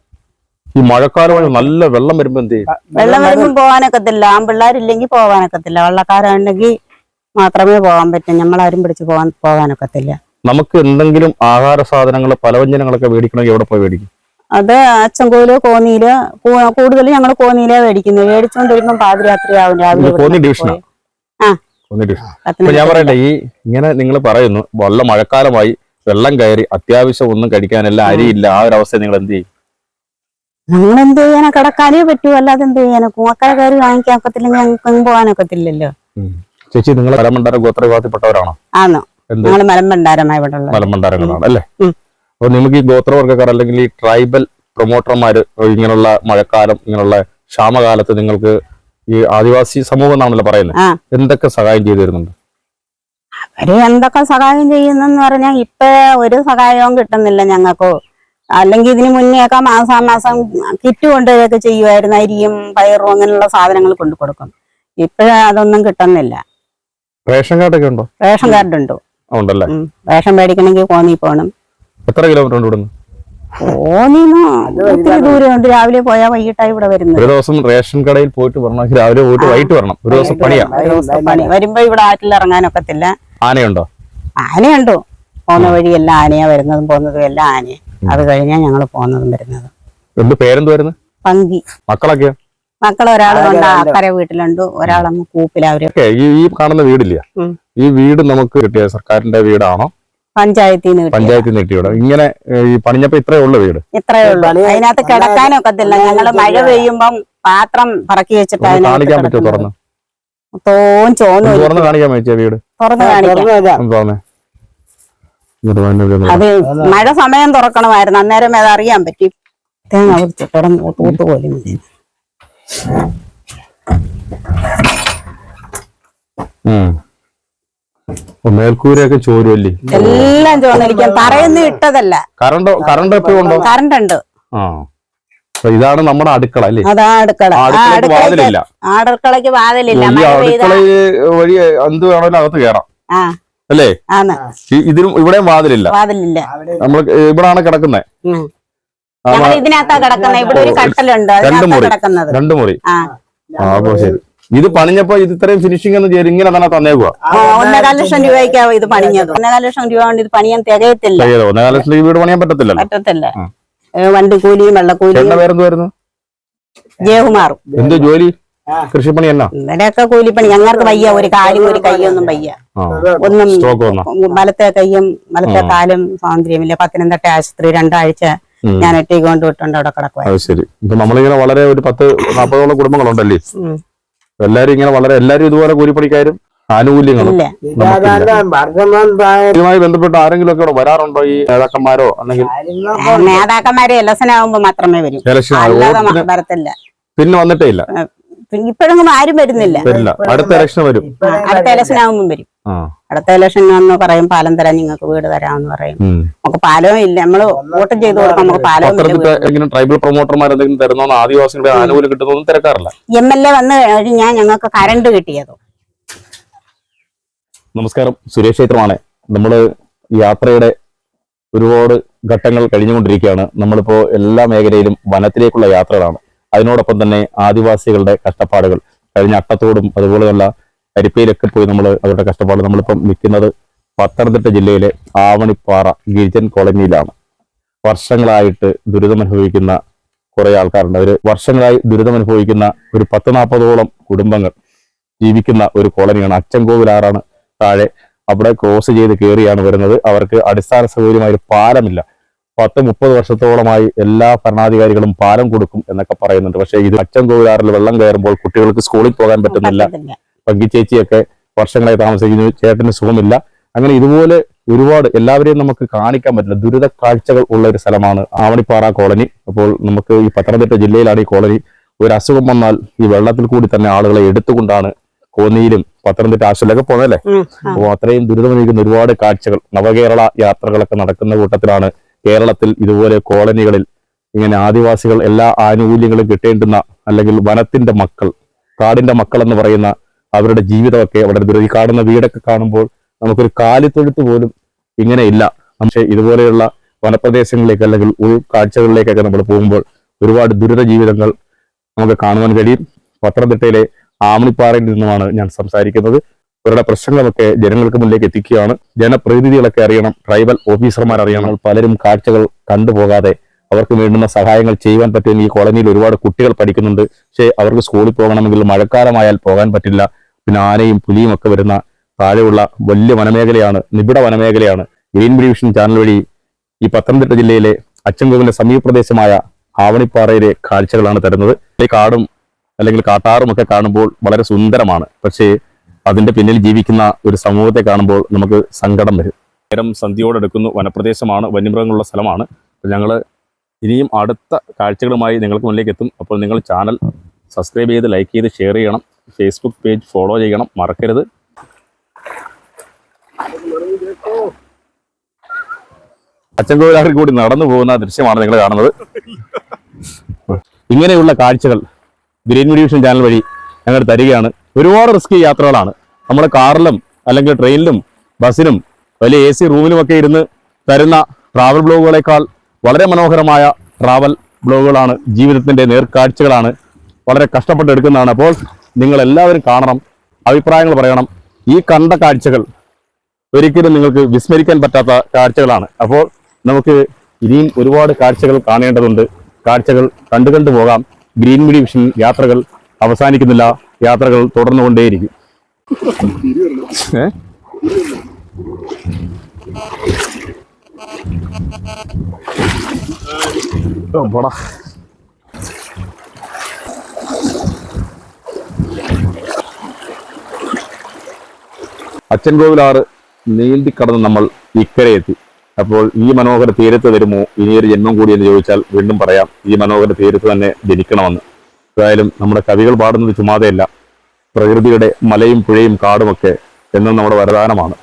ഈ മഴക്കാലമായി നല്ല വെള്ളം വരുമ്പോ എന്ത് വെള്ളം വരുമ്പോൾ പോകാനൊക്കത്തില്ല ആൺപിള്ളേരില്ലെങ്കിൽ പോകാനൊക്കത്തില്ല വള്ളക്കാരുണ്ടെങ്കിൽ മാത്രമേ പോകാൻ പറ്റൂ. നമ്മളാരും പിടിച്ച് പോകാൻ പോകാനൊക്കത്തില്ല നമുക്ക് എന്തെങ്കിലും ആഹാര സാധനങ്ങൾ പലവ്യഞ്ജനങ്ങളൊക്കെ മേടിക്കണമെങ്കിൽ എവിടെ പോയി മേടിക്കും? അത് അച്ചൻകോൽ കോന്നിയിൽ കൂടുതലും ഞങ്ങൾ കോന്നിയിലേ മേടിക്കുന്നത്. മേടിച്ചുകൊണ്ടിരിക്കുമ്പോൾ വരുമ്പോൾ പാതിരാത്രി ആവും രാവിലെ. ആ. അപ്പൊ ഞാൻ പറയട്ടെ ഈ ഇങ്ങനെ നിങ്ങൾ പറയുന്നു വല്ല മഴക്കാലമായി വെള്ളം കയറി അത്യാവശ്യം ഒന്നും കഴിക്കാനല്ല അരിയില്ല ആ ഒരു അവസ്ഥ നിങ്ങൾ എന്ത് ചെയ്യും? ഞങ്ങൾ എന്ത് ചെയ്യാനാ? കിടക്കാനേ പറ്റൂ അല്ലാതെ എന്ത് ചെയ്യാനാ? കൂക്കര കയറി വാങ്ങിക്കാൻ ഒക്കത്തില്ലെങ്കിൽ ഞങ്ങൾക്ക് പോകാനൊക്കത്തില്ലല്ലോ ചേച്ചി നിങ്ങൾ മലമണ്ടാര ഗോത്ര വിഭാഗത്തിൽപ്പെട്ടവരാണോ എന്ത്? ഞങ്ങൾ ഇവിടെ മലമണ്ടാരങ്ങളാണ് അല്ലേ. അപ്പൊ നിങ്ങൾക്ക് ഈ ഗോത്രവർഗക്കാർ അല്ലെങ്കിൽ ഈ ട്രൈബൽ പ്രൊമോട്ടർമാര് ഇങ്ങനെയുള്ള മഴക്കാലം ഇങ്ങനെയുള്ള ക്ഷാമകാലത്ത് നിങ്ങൾക്ക് ഈ ആദിവാസി സമൂഹം എന്നാണല്ലോ പറയുന്നത്. എന്തൊക്കെ സഹായം ചെയ്തു തരുന്നുണ്ട്? അവർ എന്തൊക്കെ സഹായം ചെയ്യുന്നെന്ന് പറഞ്ഞാൽ ഇപ്പൊ ഒരു സഹായവും കിട്ടുന്നില്ല ഞങ്ങൾക്ക്. അല്ലെങ്കിൽ ഇതിന് മുന്നേയൊക്കെ മാസാമാസം കിറ്റ് കൊണ്ടുവരികയൊക്കെ ചെയ്യുമായിരുന്നു അരിയും പയറും അങ്ങനെയുള്ള സാധനങ്ങൾ കൊണ്ടു കൊടുക്കും ഇപ്പോഴേ അതൊന്നും കിട്ടുന്നില്ല. റേഷൻ കാർഡൊക്കെ ഉണ്ടോ? റേഷൻ കാർഡ് ഉണ്ട് ഉണ്ടല്ലേ റേഷൻ മേടിക്കണമെങ്കിൽ കോന്നി പോകണം. എത്ര കിലോമീറ്റർ ഉണ്ട് ഇവിടുന്ന്? ഒത്തിരി ദൂരമുണ്ട് രാവിലെ പോയാൽ വൈകിട്ടായി ഇവിടെ വരുന്നത്. ഒരു ദിവസം റേഷൻ കടയിൽ പോയിട്ട് വരണം രാവിലെ പോയിട്ട് വൈകിട്ട് വരണം. ഒരു ദിവസം പണിയാ. ഒരു ദിവസം പണി. വരുമ്പോ ഇവിടെ ആറ്റിൽ ഇറങ്ങാനൊക്കത്തില്ല. ആനയുണ്ടോ? ആനയുണ്ടോ? പോകുന്ന എല്ലാം ആനയാ വരുന്നതും പോകുന്നതും എല്ലാം ആനയാ. അത് കഴിഞ്ഞാ ഞങ്ങൾ പോകുന്നതും വരുന്നതും. എന്ത് പേരെന്തുവായിരുന്നു പങ്കി. മക്കളൊക്കെയോ? മക്കൾ ഒരാൾ കൊണ്ട് അക്കരെ വീട്ടിലുണ്ട്. ഒരാളങ്ങ് ഈ ഈ കാണുന്ന വീടില്ല? ഈ വീട് നമുക്ക് കിട്ടിയ സർക്കാരിന്റെ വീടാണോ? പഞ്ചായത്തിൽ പഞ്ചായത്തിൽ നിന്ന് ഇങ്ങനെ ഈ പണിഞ്ഞപ്പോ ഇത്രേ ഉള്ളു വീട്? ഇത്രേ ഉള്ളൂ. അതിനകത്ത് കിടക്കാനൊക്കത്തില്ല ഞങ്ങൾ മഴ പെയ്യുമ്പം പാത്രം പറക്കി വെച്ചിട്ട് കാണിക്കാൻ പറ്റുമോ തുറന്ന്? തോൻ ചോന്നു തുറന്ന് കാണിക്കാൻ പറ്റിയ വീട്? തുറന്ന് കാണിക്കാം. അത് മഴ സമയം തുറക്കണമായിരുന്നു. അന്നേരം അത് അറിയാൻ പറ്റി. തേങ്ങ കുറിച്ച് തുറന്ന് തൂത്ത് പോലും ഉം. ഓ, മേൽക്കൂരയൊക്കെ ചോരുമല്ലേ എല്ലാം ചോർന്നിരിക്കാൻ തറയൊന്നും ഇട്ടതല്ല. കറണ്ട് കറണ്ട് എപ്പോഴും ഉണ്ടോ? കറണ്ട് ഉണ്ട്. ആ. ഇതാണ് നമ്മുടെ അടുക്കള അല്ലേ? അതാ അടുക്കള. വാതിലില്ല. അടുക്കളയ്ക്ക് വാതിലില്ല. ഈ അടുക്കള വഴി എന്ത് വേണമെങ്കിലും അകത്ത് കേറാം. ആ. അല്ലേ? ഇതിനും ഇവിടെയും വാതിലില്ല. വാതിലില്ല. നമ്മൾ ഇവിടാണ് കിടക്കുന്നത് ഇതിനകത്താ കിടക്കുന്നത് ഇവിടെ ഒരു കട്ടലുണ്ട്. രണ്ട് മുറി. കിടക്കുന്നത്. രണ്ട് മുറി. ആ. ആ അപ്പൊ ശരി. ഇത് പണിഞ്ഞപ്പോ ഇത് ഇത്രയും ഫിനിഷിംഗ് എന്ന് ചെയ്ത് ഇങ്ങനെ തന്നെ തന്നേ ആ, ഒന്നര ലക്ഷം രൂപയ്ക്കാവും ഇത് പണിഞ്ഞത്. ഒന്നര ലക്ഷം രൂപ കൊണ്ട് ഇത് പണിയാൻ തികയത്തില്ല. ഒന്നേകാല ലക്ഷം രൂപ വീട് പണിയാൻ പറ്റത്തില്ല. പറ്റത്തില്ല വണ്ടി കൂലിയും വെള്ളക്കൂലിയും പേരെന്തുവായിരുന്നു ജയകുമാറും. എന്ത് ജോലി? കൃഷിപ്പണി എന്നാ? ഇവരൊക്കെ കൂലിപ്പണി. ഞങ്ങൾക്ക് വയ്യ ഒരു കാലും ഒരു കൈയൊന്നും വയ്യ. ഒന്നും വലത്തെ കൈയും വലത്തെ കാലും സ്വാതന്ത്ര്യമില്ല. പത്തനംതിട്ട ആശുപത്രി രണ്ടാഴ്ച. ഞാൻ ഒറ്റയ്ക്ക് കൊണ്ട് വിട്ടുണ്ട് അവിടെ കിടക്കുക ശരി. ഇപ്പൊ നമ്മളിങ്ങനെ വളരെ ഒരു പത്ത് നാപ്പതോളം കുടുംബങ്ങളുണ്ടല്ലേ? എല്ലാരും ഇങ്ങനെ വളരെ എല്ലാരും ഇതുപോലെ കൂലിപ്പണിക്കാരും ആനുകൂല്യങ്ങളും ഇല്ല. ഇതുമായി ബന്ധപ്പെട്ട് ആരെങ്കിലും ഒക്കെ വരാറുണ്ടോ ഈ നേതാക്കന്മാരോ? അല്ലെങ്കിൽ നേതാക്കന്മാര് ഇലക്ഷൻ ആകുമ്പോ മാത്രമേ വരും. ഇലക്ഷൻ വരത്തില്ല. പിന്നെ വന്നിട്ടേ ഇല്ല. ഇപ്പോഴൊന്നും ആരും വരുന്നില്ല. അടുത്ത ഇലക്ഷൻ വരും. അടുത്ത ഇലക്ഷൻ ആകുമ്പോൾ വരും. അടുത്ത ഇലക്ഷൻ വന്ന് പറയും പാലം തരാൻ നിങ്ങൾക്ക് വീട് തരാമെന്ന് പറയും. നമുക്ക് പാലവും ഇല്ല നമ്മൾ വോട്ട് ചെയ്ത് കൊടുക്കാം നമുക്ക് പാലവും ട്രൈബൽ പ്രൊമോട്ടർമാർ എന്തെങ്കിലും തരുന്നോ ആദിവാസികളുടെ ആനുകൂല്യം കിട്ടുന്നൊന്നും തിരക്കാറില്ല. എം എൽ എ വന്ന് കഴിഞ്ഞാൽ ഞങ്ങൾക്ക് കറണ്ട് കിട്ടിയതോ. നമസ്കാരം സുരേഷ് ക്ഷേത്രമാണ്. നമ്മൾ യാത്രയുടെ ഒരുപാട് ഘട്ടങ്ങൾ കഴിഞ്ഞുകൊണ്ടിരിക്കുകയാണ്. നമ്മളിപ്പോ എല്ലാ മേഖലയിലും വനത്തിലേക്കുള്ള യാത്രകളാണ്. അതിനോടൊപ്പം തന്നെ ആദിവാസികളുടെ കഷ്ടപ്പാടുകൾ. കഴിഞ്ഞ അട്ടത്തോടും അതുപോലെയുള്ള അരിപ്പയിലൊക്കെ പോയി നമ്മൾ അവരുടെ കഷ്ടപ്പാട് നമ്മളിപ്പം നിൽക്കുന്നത് പത്തനംതിട്ട ജില്ലയിലെ ആവണിപ്പാറ ഗിരിജൻ കോളനിയിലാണ്. വർഷങ്ങളായിട്ട് ദുരിതമനുഭവിക്കുന്ന കുറെ ആൾക്കാരുണ്ട്. അവർ വർഷങ്ങളായി ദുരിതമനുഭവിക്കുന്ന ഒരു പത്ത് നാൽപ്പതോളം കുടുംബങ്ങൾ ജീവിക്കുന്ന ഒരു കോളനിയാണ്. അച്ചൻകോവിലാറാണ് താഴെ. അവിടെ ക്രോസ് ചെയ്ത് കയറിയാണ് വരുന്നത്. അവർക്ക് അടിസ്ഥാന സൗകര്യമായ ഒരു പാലമില്ല. പത്ത് മുപ്പത് വർഷത്തോളമായി എല്ലാ ഭരണാധികാരികളും പാലം കൊടുക്കും എന്നൊക്കെ പറയുന്നുണ്ട്. പക്ഷേ ഇത് അച്ചൻകോവിലാറിൽ വെള്ളം കയറുമ്പോൾ കുട്ടികൾക്ക് സ്കൂളിൽ പോകാൻ പറ്റുന്നില്ല. പറ്റത്തില്ല. പങ്കി ചേച്ചിയൊക്കെ വർഷങ്ങളായി താമസിക്കുന്നു. ചേട്ടന് സുഖമില്ല. അങ്ങനെ ഇതുപോലെ ഒരുപാട് എല്ലാവരെയും നമുക്ക് കാണിക്കാൻ പറ്റില്ല. ദുരിത കാഴ്ചകൾ ഉള്ള ഒരു സ്ഥലമാണ് ആവണിപ്പാറ കോളനി. അപ്പോൾ നമുക്ക് ഈ പത്തനംതിട്ട ജില്ലയിലാണ് ഈ കോളനി. ഒരു അസുഖം വന്നാൽ ഈ വെള്ളത്തിൽ കൂടി തന്നെ ആളുകളെ എടുത്തുകൊണ്ടാണ് കോന്നിയിലും പത്തനംതിട്ട ആശുപത്രിയിലൊക്കെ പോകുന്നതല്ലേ? ഉം, അപ്പോൾ അത്രയും ദുരിതമനുഭവിക്കുന്ന ഒരുപാട് കാഴ്ചകൾ. നവകേരള യാത്രകളൊക്കെ നടക്കുന്ന കൂട്ടത്തിലാണ് കേരളത്തിൽ ഇതുപോലെ കോളനികളിൽ ഇങ്ങനെ ആദിവാസികൾ എല്ലാ ആനുകൂല്യങ്ങളും കിട്ടേണ്ടുന്ന അല്ലെങ്കിൽ വനത്തിന്റെ മക്കൾ കാടിന്റെ മക്കൾ എന്ന് പറയുന്ന അവരുടെ ജീവിതമൊക്കെ അവിടെ ഈ കാണുന്ന വീടൊക്കെ കാണുമ്പോൾ നമുക്കൊരു കാലിത്തൊഴുത്ത് പോലും ഇങ്ങനെ ഇല്ല. പക്ഷേ ഇതുപോലെയുള്ള വനപ്രദേശങ്ങളിലേക്ക് അല്ലെങ്കിൽ ഉൾക്കാഴ്ചകളിലേക്കൊക്കെ നമ്മൾ പോകുമ്പോൾ ഒരുപാട് ദുരിത ജീവിതങ്ങൾ നമുക്ക് കാണുവാൻ കഴിയും. പത്തനംതിട്ടയിലെ ആമണിപ്പാറയിൽ നിന്നുമാണ് ഞാൻ സംസാരിക്കുന്നത്. ഇവരുടെ പ്രശ്നങ്ങളൊക്കെ ജനങ്ങൾക്ക് മുന്നിലേക്ക് എത്തിക്കുകയാണ്. ജനപ്രതിനിധികളൊക്കെ അറിയണം ട്രൈബൽ ഓഫീസർമാർ അറിയണം. പലരും കാഴ്ചകൾ കണ്ടുപോകാതെ അവർക്ക് വേണ്ടുന്ന സഹായങ്ങൾ ചെയ്യുവാൻ പറ്റുന്ന ഈ കോളനിയിൽ ഒരുപാട് കുട്ടികൾ പഠിക്കുന്നുണ്ട്. പക്ഷേ അവർക്ക് സ്കൂളിൽ പോകണമെങ്കിൽ മഴക്കാലമായാൽ പോകാൻ പറ്റില്ല. പിന്നെ ആനയും പുലിയും ഒക്കെ വരുന്ന താഴെയുള്ള വലിയ വനമേഖലയാണ് നിബിഡ വനമേഖലയാണ്. ഗ്രീൻ ബ്രീവിഷൻ ചാനൽ വഴി ഈ പത്തനംതിട്ട ജില്ലയിലെ അച്ചൻകോവിന്റെ സമീപപ്രദേശമായ ആവണിപ്പാറയിലെ കാഴ്ചകളാണ് തരുന്നത്. ഈ കാടും അല്ലെങ്കിൽ കാട്ടാറും ഒക്കെ കാണുമ്പോൾ വളരെ സുന്ദരമാണ്. പക്ഷേ അതിന്റെ പിന്നിൽ ജീവിക്കുന്ന ഒരു സമൂഹത്തെ കാണുമ്പോൾ നമുക്ക് സങ്കടം വരും. നേരം സന്ധ്യയോടെടുക്കുന്നു വനപ്രദേശമാണ് വന്യമൃഗങ്ങളുള്ള സ്ഥലമാണ്. ഞങ്ങൾ ഇനിയും അടുത്ത കാഴ്ചകളുമായി നിങ്ങൾക്ക് മുന്നിലേക്ക് എത്തും. അപ്പോൾ നിങ്ങൾ ചാനൽ സബ്സ്ക്രൈബ് ചെയ്ത് ലൈക്ക് ചെയ്ത് ഷെയർ ചെയ്യണം. ഫേസ്ബുക്ക് പേജ് ഫോളോ ചെയ്യണം. മറക്കരുത്. അച്ചൻകോവിലാറിൽ കൂടി നടന്നു പോകുന്ന ദൃശ്യമാണ് നിങ്ങൾ കാണുന്നത്. ഇങ്ങനെയുള്ള കാഴ്ചകൾ ഗ്രീൻ ഡിവിഷൻ ചാനൽ വഴി ഞങ്ങൾ തരികയാണ്. ഒരുപാട് റിസ്ക് യാത്രകളാണ്. നമ്മൾ കാറിലും അല്ലെങ്കിൽ ട്രെയിനിലും ബസ്സിനും വലിയ എ സി റൂമിലുമൊക്കെ ഇരുന്ന് തരുന്ന ട്രാവൽ ബ്ലോഗുകളെക്കാൾ വളരെ മനോഹരമായ ട്രാവൽ ബ്ലോഗുകളാണ് ജീവിതത്തിന്റെ നേർക്കാഴ്ചകളാണ്. വളരെ കഷ്ടപ്പെട്ട് എടുക്കുന്നതാണ്. അപ്പോൾ നിങ്ങൾ എല്ലാവരും കാണണം അഭിപ്രായങ്ങൾ പറയണം. ഈ കണ്ട കാഴ്ചകൾ ഒരിക്കലും നിങ്ങൾക്ക് വിസ്മരിക്കാൻ പറ്റാത്ത കാഴ്ചകളാണ്. അപ്പോൾ നമുക്ക് ഇനിയും ഒരുപാട് കാഴ്ചകൾ കാണേണ്ടതുണ്ട്. കാഴ്ചകൾ കണ്ടു കണ്ടു പോകാം. ഗ്രീൻ ഡിവിഷൻ യാത്രകൾ അവസാനിക്കുന്നില്ല. യാത്രകൾ തുടർന്നുകൊണ്ടേയിരിക്കും. ഏ? ഓ, അച്ചൻകോവിലാറ് നീന്തിക്കടന്ന് നമ്മൾ ഇക്കരെ എത്തി അപ്പോൾ ഈ മനോഹര തീരത്ത് വരുമോ? ഇനിയൊരു ജന്മം കൂടി എന്ന് ചോദിച്ചാൽ വീണ്ടും പറയാം. ഈ മനോഹര തീരത്ത് തന്നെ ജനിക്കണമെന്ന്. ഏതായാലും നമ്മുടെ കവികൾ പാടുന്നത് ചുമ്മാതെയല്ല. പ്രകൃതിയുടെ മലയും പുഴയും കാടുമൊക്കെ എന്നും നമ്മുടെ വരദാനമാണ്.